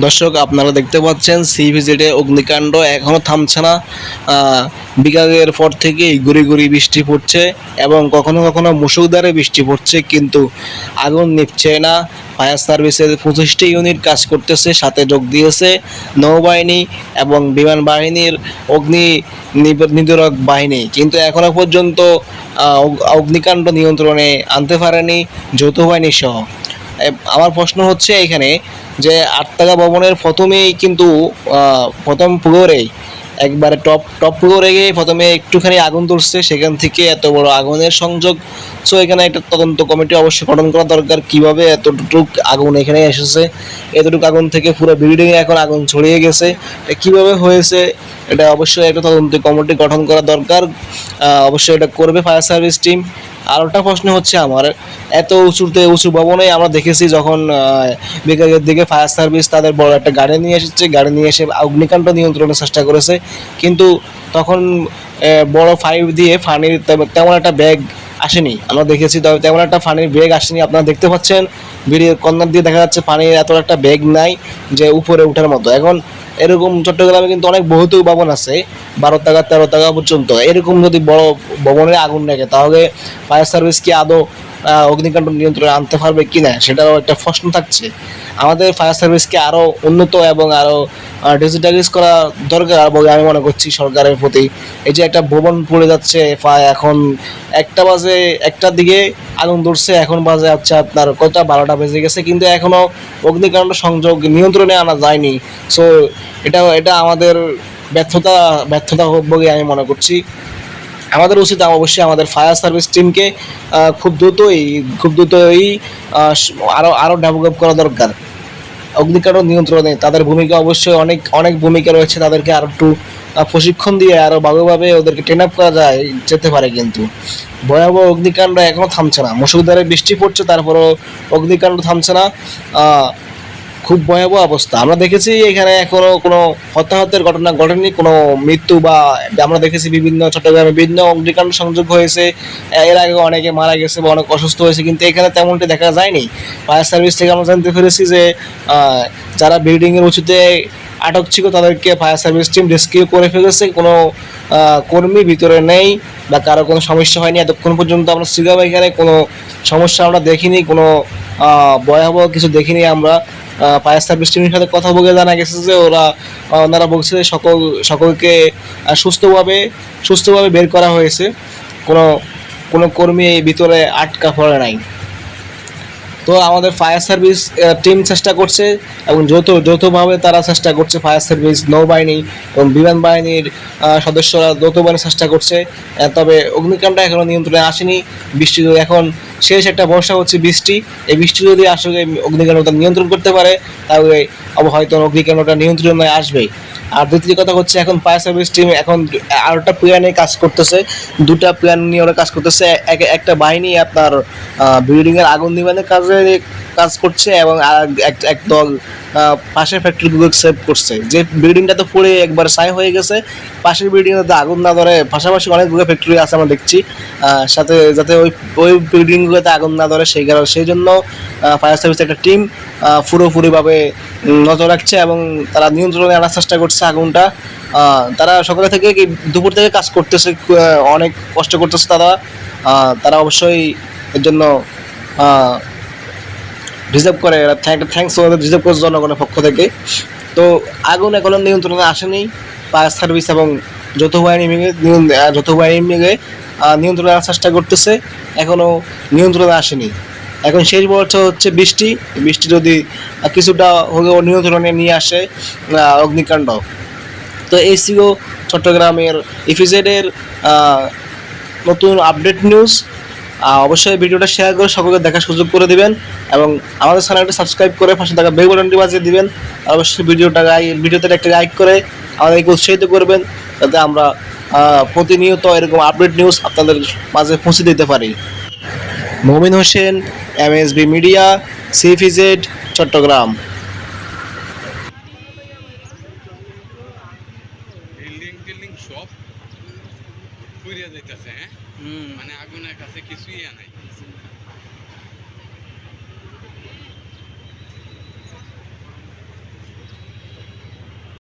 দর্শক, আপনারা দেখতে পাচ্ছেন সি ভিজিটে অগ্নিকাণ্ড এখনও থামছে না। বিকালের পর থেকেই গুড়ি গুড়ি বৃষ্টি পড়ছে এবং কখনো কখনো মুসুকধারে বৃষ্টি পড়ছে, কিন্তু আগুন নিভছে না। ফায়ার সার্ভিসের পঁচিশটি ইউনিট কাজ করতেছে, সাথে যোগ দিয়েছে নৌবাহিনী এবং বিমান বাহিনীর অগ্নি নিবারক বাহিনী। কিন্তু এখনও পর্যন্ত অগ্নিকাণ্ড নিয়ন্ত্রণে আনতে পারেনি যৌথ সহ আমার প্রশ্ন হচ্ছে এখানে যে আটটাকা ভবনের প্রথমেই কিন্তু প্রথম ফ্লোরেই একবারে টপ টপ ফ্লোরে গিয়ে প্রথমে একটুখানি আগুন ধরছে, সেখান থেকে এত বড় আগুনের সংযোগ। সো এখানে একটা তদন্ত কমিটি অবশ্যই গঠন করা দরকার, কীভাবে এতটুক আগুন এখানে এসেছে। এতটুকু আগুন থেকে পুরো বিল্ডিংয়ে এখন আগুন ছড়িয়ে গেছে। এটা কীভাবে হয়েছে, এটা অবশ্যই একটা তদন্ত কমিটি গঠন করা দরকার। অবশ্যই এটা করবে ফায়ার সার্ভিস টিম আর ওটা প্রশ্ন হচ্ছে আমার, এত উঁচুতে, উঁচু ভবনে আমরা দেখেছি যখন বেকারের দিকে ফায়ার সার্ভিস তাদের বড় একটা গাড়ি নিয়ে এসেছে, গাড়ি নিয়ে এসে অগ্নিকাণ্ড নিয়ন্ত্রণের চেষ্টা করেছে। কিন্তু তখন বড় ফাইভ দিয়ে ফানির তেমন একটা ব্যাগ আসেনি। আমরা দেখেছি, তেমন একটা ফানির ব্যাগ আসেনি, আপনারা দেখতে পাচ্ছেন। ভিডিওর কর্নার দিয়ে দেখা যাচ্ছে পানির এত একটা বেগ নাই যে উপরে উঠার মতো। এখন এরকম চট্টগ্রামে কিন্তু অনেক বহুত ভবন আছে, বারো টাকা, তেরো টাকা পর্যন্ত। এরকম যদি বড় ভবনে আগুন লাগে, তাহলে ফায়ার সার্ভিস কি আদৌ অগ্নিকাণ্ড নিয়ন্ত্রণে আনতে পারবে কি না সেটাও একটা প্রশ্ন থাকছে। আমাদের ফায়ার সার্ভিসকে আরও উন্নত এবং আরও ডিজিটালাইজ করা দরকার বলে আমি মনে করছি সরকারের প্রতি। এই যে একটা ভবন পড়ে যাচ্ছে এখন একটা বাজে একটার দিকে আগুন ধরছে, এখন বাজে হচ্ছে আপনার কয়টা? বারোটা বেজে গেছে, কিন্তু এখনও অগ্নিকাণ্ড সংযোগ নিয়ন্ত্রণে আনা যায়নি। সো এটা এটা আমাদের ব্যর্থতা ব্যর্থতা হোক বলে আমি মনে করছি। আমাদের উচিত অবশ্যই আমাদের ফায়ার সার্ভিস টিমকে খুব দ্রুতই খুব দ্রুতই আরও আরও আরও ডেভেলপ করা দরকার। অগ্নিকাণ্ড নিয়ন্ত্রণে, তাদের ভূমিকা অবশ্যই অনেক অনেক ভূমিকা রয়েছে তাদেরকে আর একটু প্রশিক্ষণ দিয়ে আরও ভালোভাবে ওদেরকে ট্রেন আপ করা যায়, যেতে পারে কিন্তু। ভয়াবহ অগ্নিকাণ্ড এখনও থামছে না। মুসুকদারে বৃষ্টি পড়ছে, তারপরও অগ্নিকাণ্ড থামছে না। খুব ভয়াবহ অবস্থা। আমরা দেখেছি এখানে এখনও কোনো হতাহতের ঘটনা ঘটেনি, কোনো মৃত্যু বা আমরা দেখেছি বিভিন্ন চট্টগ্রামে বিভিন্ন অগ্নিকাণ্ড সংযোগ হয়েছে। এর আগে অনেকে মারা গেছে বা অনেক অসুস্থ হয়েছে, কিন্তু এখানে তেমনটি দেখা যায়নি। ফায়ার সার্ভিস থেকে আমরা জানতে পেরেছি যে যারা বিল্ডিংয়ের উঁচুতে আটক ছিল, তাদেরকে ফায়ার সার্ভিস টিম রেস্কিউ করে ফেলেছে। কোনো কর্মী ভিতরে নেই বা কারও কোনো সমস্যা হয়নি। এতক্ষণ পর্যন্ত আমরা ছিলাম এখানে, কোনো সমস্যা আমরা দেখিনি, কোনো ভয়াবহ কিছু দেখিনি আমরা। ফায়ার সার্ভিস টিমের সাথে কথা বলে জানা গেছে যে ওরা ওনারা বলছে যে সকল, সকলকে সুস্থভাবে সুস্থভাবে বের করা হয়েছে। কোনো কোনো কর্মী এই ভিতরে আটকা পড়ে নাই। তো আমাদের ফায়ার সার্ভিস টিম চেষ্টা করছে এবং যৌথ, যৌথভাবে তারা চেষ্টা করছে ফায়ার সার্ভিস নৌবাহিনী এবং বিমান বাহিনীর সদস্যরা যৌথভাবে চেষ্টা করছে। তবে অগ্নিকাণ্ড এখনও নিয়ন্ত্রণে আসেনি। বৃষ্টি এখন শেষ একটা বর্ষা হচ্ছে বৃষ্টি, এই বৃষ্টি যদি আসলে অগ্নিকাণ্ডটা নিয়ন্ত্রণ করতে পারে, তাহলে হয়তো অগ্নিকাণ্ডটা নিয়ন্ত্রণে আসবেই। আর দ্বিতীয় কথা হচ্ছে এখন ফায়ার সার্ভিস টিম এখন আরেকটা প্ল্যানে কাজ করতেছে। দুটা প্ল্যান নিয়ে ওরা কাজ করতেছে। এক- একটা বাহিনী আপনার বিল্ডিংয়ের আগুন নিবানের কাজে। কাজ করছে এবং এক- দল পাশের ফ্যাক্টরিগুলো সেভ করছে। যে বিল্ডিংটা তো পুড়ে একবার ছাই হয়ে গেছে, পাশের বিল্ডিং এ আগুন না ধরে পাশাপাশি অনেকগুলো ফ্যাক্টরি আছে আমরা দেখছি। সাথে, যাতে ওই ওই বিল্ডিংগুলোতে আগুন না ধরে সেই কারণে, সেই জন্য ফায়ার সার্ভিস একটা টিম পুরোপুরিভাবে নজর রাখছে এবং তারা নিয়ন্ত্রণে আনার চেষ্টা করছে আগুনটা। তারা সকালে থেকে কি দুপুর থেকে কাজ করতেছে অনেক কষ্ট করতেছে তারা। তারা অবশ্যই এর জন্য রিজার্ভ করে থ্যাঙ্কস রিজার্ভ করছে জনগণের পক্ষ থেকে। তো আগুন এখনও নিয়ন্ত্রণে আসেনি ফায়ার সার্ভিস এবং যৌথ বাহিনী মিলে যৌথ বাহিনী মিলে নিয়ন্ত্রণে আনার চেষ্টা করতেছে এখনও নিয়ন্ত্রণে আসেনি। এখন শেষ বছর হচ্ছে বৃষ্টি বৃষ্টি যদি কিছুটা হলেও নিয়ন্ত্রণে নিয়ে আসে অগ্নিকাণ্ড। তো ছিল চট্টগ্রামের ইফিজেডের নতুন আপডেট নিউজ অবশ্যই ভিডিওটা শেয়ার করে সকলকে দেখার সুযোগ করে দিবেন এবং আমাদের চ্যানেলটা সাবস্ক্রাইব করে পাশে থাকা বেল বাটনটি বাজিয়ে দিবেন। অবশ্যই ভিডিওটা ভিডিওতে একটা লাইক করে আমাদেরকে উৎসাহিত করবেন যাতে আমরা প্রতিনিয়ত এরকম আপডেট নিউজ আপনাদের মাঝে পৌঁছে দিতে পারি। Momin Hossain M S B media সিফিজেড Chittagong. মানে আগুনের কাছে কিছুই নাই।